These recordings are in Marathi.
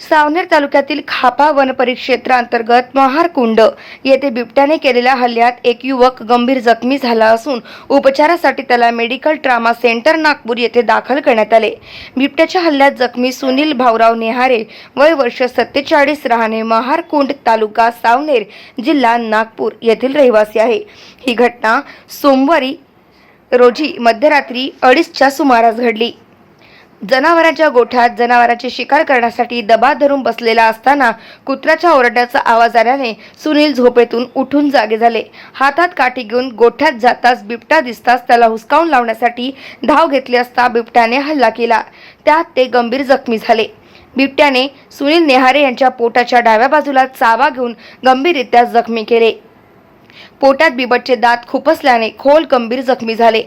सावनेर तालुक्यातील खापा वन परिक्षेत्रांतर्गत महारकुंड येथे बिबट्याने केलेल्या हल्ल्यात एक युवक गंभीर जखमी झाला असून उपचारासाठी त्याला मेडिकल ट्रामा सेंटर नागपूर येथे दाखल करण्यात आले. बिबट्याच्या हल्ल्यात जखमी सुनील भाऊराव नेहारे वय वर्ष सत्तेचाळीस राहणे महारकुंड तालुका सावनेर जिल्हा नागपूर येथील रहिवासी आहे. ही घटना सोमवारी रोजी मध्यरात्री अडीचच्या सुमारास घडली. जनावरांच्या गोठ्यात जनावरांची शिकार करण्यासाठी दबा धरून बसलेला असताना कुत्र्याच्या ओरडण्याचा आवाज आल्याने सुनील झोपेतून उठून जागे झाले. हातात काठी घेऊन गोठ्यात जाताच बिबट्या दिसताच त्याला हुसकावून लावण्यासाठी धाव घेतली असता बिबट्याने हल्ला केला. त्यात ते गंभीर जखमी झाले. बिबट्याने सुनील नेहारे यांच्या पोटाच्या डाव्या बाजूला चावा घेऊन गंभीररित्या जखमी केले. पोटात बिबटचे दात खुपसल्याने खोल गंभीर जखमी झाले.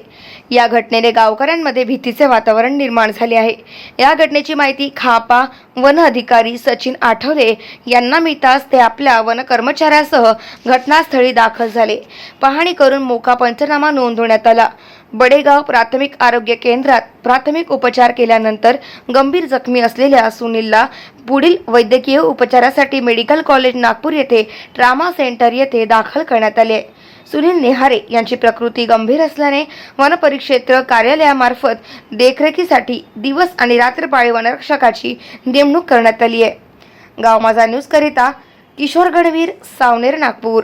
या घटनेने गावकऱ्यांमध्ये भीतीचे वातावरण निर्माण झाले आहे. या घटनेची माहिती खापा वन अधिकारी सचिन आठवले यांना मिळताच ते आपल्या वन कर्मचाऱ्यासह घटनास्थळी दाखल झाले. पाहणी करून मोका पंचनामा नोंदवण्यात आला. बडेगाव प्राथमिक आरोग्य केंद्रात प्राथमिक उपचार केल्यानंतर गंभीर जखमी असलेल्या सुनीलला पुढील वैद्यकीय उपचारासाठी मेडिकल कॉलेज नागपूर येथे ट्रामा सेंटर येथे दाखल करण्यात आले. सुनील नेहारे यांची प्रकृती गंभीर असल्याने वनपरिक्षेत्र कार्यालयामार्फत देखरेखीसाठी दिवस आणि रात्रपाळी वनरक्षकाची नेमणूक करण्यात आली आहे गाव माझा न्यूज करिता किशोर गणवीर सावनेर नागपूर.